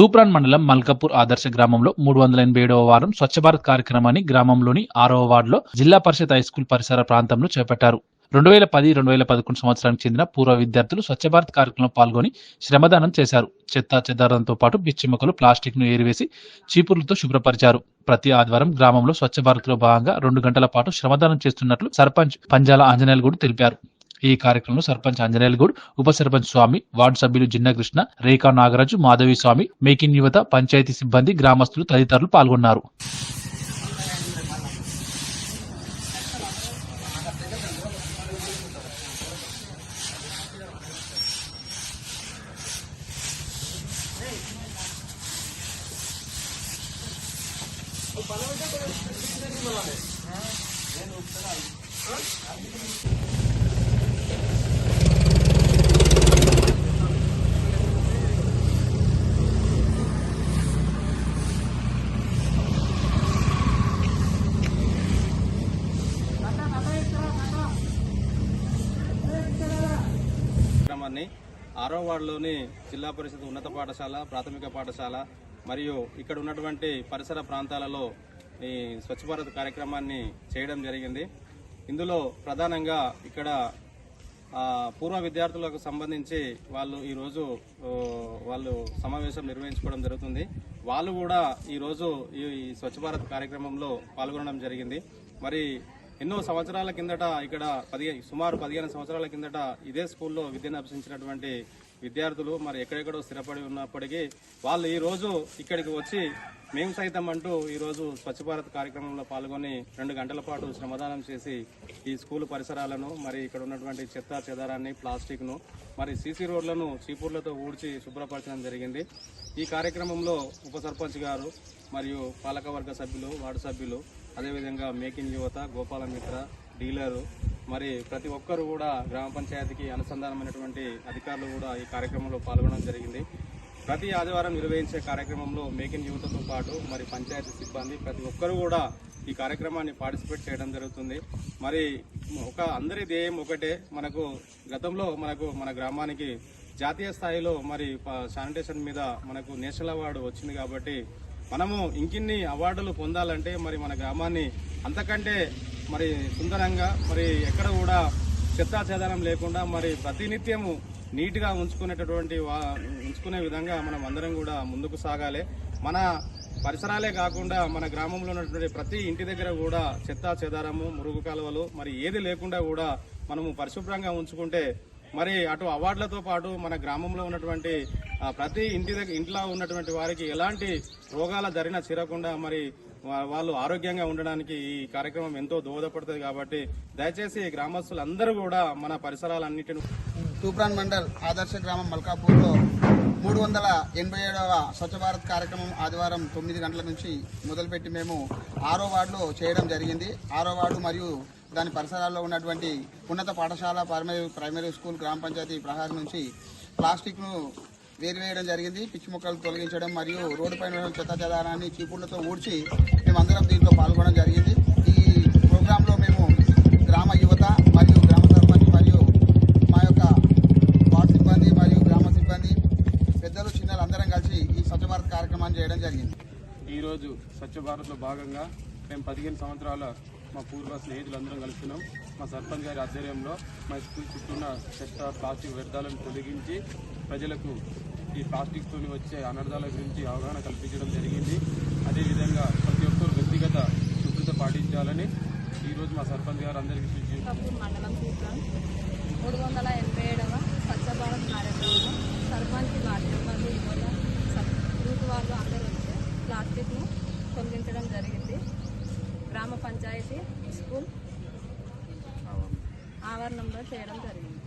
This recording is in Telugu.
తూప్రాన్ మండలం మల్కాపూర్ ఆదర్శ గ్రామంలో మూడు వందల ఎనభై ఏడవ వారం స్వచ్ఛ భారత్ కార్యక్రమాన్ని గ్రామంలోని ఆరవ వార్డులో జిల్లా పరిషత్ హైస్కూల్ పరిసర ప్రాంతంలో చేపట్టారు. రెండు వేల పది రెండు వేల పదకొండు సంవత్సరానికి చెందిన పూర్వ విద్యార్థులు స్వచ్ఛ భారత్ కార్యక్రమంలో పాల్గొని శ్రమదానం చేశారు. చెత్త చెదారంతో పాటు పిచ్చి మొక్కలు ప్లాస్టిక్ను ఏరివేసి చీపుర్లతో శుభ్రపరిచారు. ప్రతి ఆదివారం గ్రామంలో స్వచ్ఛ భారత్లో భాగంగా రెండు గంటల పాటు శ్రమదానం చేస్తున్నట్లు సర్పంచ్ పంజాల ఆంజనేయులు కూడా తెలిపారు. ఈ కార్యక్రమంలో సర్పంచ్ ఆంజనేయులు ఉప సర్పంచ్ స్వామి వార్డు సభ్యులు జిన్నకృష్ణ రేఖా నాగరాజు మాధవి స్వామి మేకిన్ యువత పంచాయతీ సిబ్బంది గ్రామస్తులు తదితరులు పాల్గొన్నారు. కార్యక్రమాన్ని ఆరో వార్డులోని జిల్లా పరిషత్ ఉన్నత పాఠశాల ప్రాథమిక పాఠశాల మరియు ఇక్కడ ఉన్నటువంటి పరిసర ప్రాంతాలలో ఈ స్వచ్ఛ భారత్ కార్యక్రమాన్ని చేయడం జరిగింది. ఇందులో ప్రధానంగా ఇక్కడ పూర్వ విద్యార్థులకు సంబంధించి వాళ్ళు ఈరోజు వాళ్ళు సమావేశం నిర్వహించుకోవడం జరుగుతుంది. వాళ్ళు కూడా ఈరోజు ఈ ఈ స్వచ్ఛ భారత్ కార్యక్రమంలో పాల్గొనడం జరిగింది. మరి ఎన్నో సంవత్సరాల కిందట ఇక్కడ పదిహేను సుమారు పదిహేను సంవత్సరాల కిందట ఇదే స్కూల్లో విద్యను అభ్యసించినటువంటి విద్యార్థులు మరి ఎక్కడెక్కడో స్థిరపడి ఉన్నప్పటికీ వాళ్ళు ఈరోజు ఇక్కడికి వచ్చి మేము సైతం అంటూ ఈరోజు స్వచ్ఛ భారత్ కార్యక్రమంలో పాల్గొని రెండు గంటల పాటు శ్రమదానం చేసి ఈ స్కూల్ పరిసరాలను మరి ఇక్కడ ఉన్నటువంటి చెత్త చెదారాన్ని ప్లాస్టిక్ను మరి సీసీ రోడ్లను చీపుర్లతో ఊడ్చి శుభ్రపరచడం జరిగింది. ఈ కార్యక్రమంలో ఉప సర్పంచ్ గారు మరియు పాలకవర్గ సభ్యులు వార్డు సభ్యులు అదేవిధంగా మేకింగ్ యువత గోపాల మిత్ర డీలరు. మరి ప్రతి ఒక్కరు కూడా గ్రామ పంచాయతీకి అనుసంధానమైనటువంటి అధికారులు కూడా ఈ కార్యక్రమంలో పాల్గొనడం జరిగింది. ప్రతి ఆదివారం నిర్వహించే కార్యక్రమంలో మేకింగ్ యువతతో పాటు మరి పంచాయతీ సిబ్బంది ప్రతి ఒక్కరు కూడా ఈ కార్యక్రమాన్ని పార్టిసిపేట్ చేయడం జరుగుతుంది. మరి ఒక అందరి ధ్యేయం ఒకటే. మనకు గతంలో మనకు మన గ్రామానికి జాతీయ స్థాయిలో మరి ప- శానిటేషన్ మీద మనకు నేషనల్ అవార్డు వచ్చింది కాబట్టి మనము ఇంకిన్ని అవార్డులు పొందాలంటే మరి మన గ్రామాన్ని అంతకంటే మరి సుందరంగా మరి ఎక్కడ కూడా చెత్తాచేదనం లేకుండా మరి ప్రతినిత్యము నీట్గా ఉంచుకునేటటువంటి వా- ఉంచుకునే విధంగా మనం అందరం కూడా ముందుకు సాగాలి. మన పరిసరాలే కాకుండా మన గ్రామంలో ఉన్నటువంటి ప్రతి ఇంటి దగ్గర కూడా చెత్తా చెదారము మురుగు కాలువలు మరి ఏది లేకుండా కూడా మనము పరిశుభ్రంగా ఉంచుకుంటే మరి అటు అవార్డులతో పాటు మన గ్రామంలో ఉన్నటువంటి ప్రతి ఇంటి దగ్గర ఇంట్లో ఉన్నటువంటి వారికి ఎలాంటి రోగాల జరిగిన చేరకుండా మరి వాళ్ళు ఆరోగ్యంగా ఉండడానికి ఈ కార్యక్రమం ఎంతో దోహదపడుతుంది కాబట్టి దయచేసి గ్రామస్తులందరూ కూడా మన పరిసరాలన్నింటిని తూప్రాన్ మండల్ ఆదర్శ గ్రామం మల్కాపూర్లో మూడు వందల ఎనభై ఏడవ స్వచ్ఛ భారత్ కార్యక్రమం ఆదివారం తొమ్మిది గంటల నుంచి మొదలుపెట్టి మేము ఆరో వార్డులో చేయడం జరిగింది. ఆరో వార్డు మరియు దాని పరిసరాల్లో ఉన్నటువంటి ఉన్నత పాఠశాల ప్రైమరీ ప్రైమరీ స్కూల్ గ్రామ పంచాయతీ ప్రహారం నుంచి ప్లాస్టిక్ను వేరువేయడం జరిగింది. పిచ్చి మొక్కలు తొలగించడం మరియు రోడ్డుపైన చెత్త చెదారాన్ని చీపుళ్ళతో ఊడ్చి మేమందరం దీంట్లో పాల్గొనడం జరిగింది. ఈ ప్రోగ్రాంలో మేము గ్రామ యువత మరియు గ్రామ సర్పంచ్ మరియు మా యొక్క వార్డు సిబ్బంది మరియు గ్రామ సిబ్బంది పెద్దలు చిన్నలు అందరం కలిసి ఈ స్వచ్ఛ భారత్ కార్యక్రమాన్ని చేయడం జరిగింది. ఈరోజు స్వచ్ఛ భారత్లో భాగంగా మేము పదిహేను సంవత్సరాల మా పూర్వ స్నేహితులందరం కలుస్తున్నాం. మా సర్పంచ్ గారి ఆధ్వర్యంలో మా స్కూల్ చుట్టూన్న చెత్త ప్లాస్టిక్ వ్యర్థాలను తొలగించి ప్రజలకు ఈ ప్లాస్టిక్తో వచ్చే అనర్థాల గురించి అవగాహన కల్పించడం జరిగింది. అదేవిధంగా ప్రతి ఒక్కరు వ్యక్తిగత శుభ్రత పాటించాలని ఈరోజు మా సర్పంచ్ గారు అందరికీ మూడు వందల ఎనభై ఏడవ స్వచ్ఛ భారత్ కార్యక్రమంలో సర్పంచ్ వార్డు సిబ్బంది యువత వాళ్ళు అందరూ వచ్చి ప్లాస్టిక్ను తొలగించడం జరిగింది. గ్రామ పంచాయతీ స్కూల్. ఆవరణంలో చేయడం జరిగింది.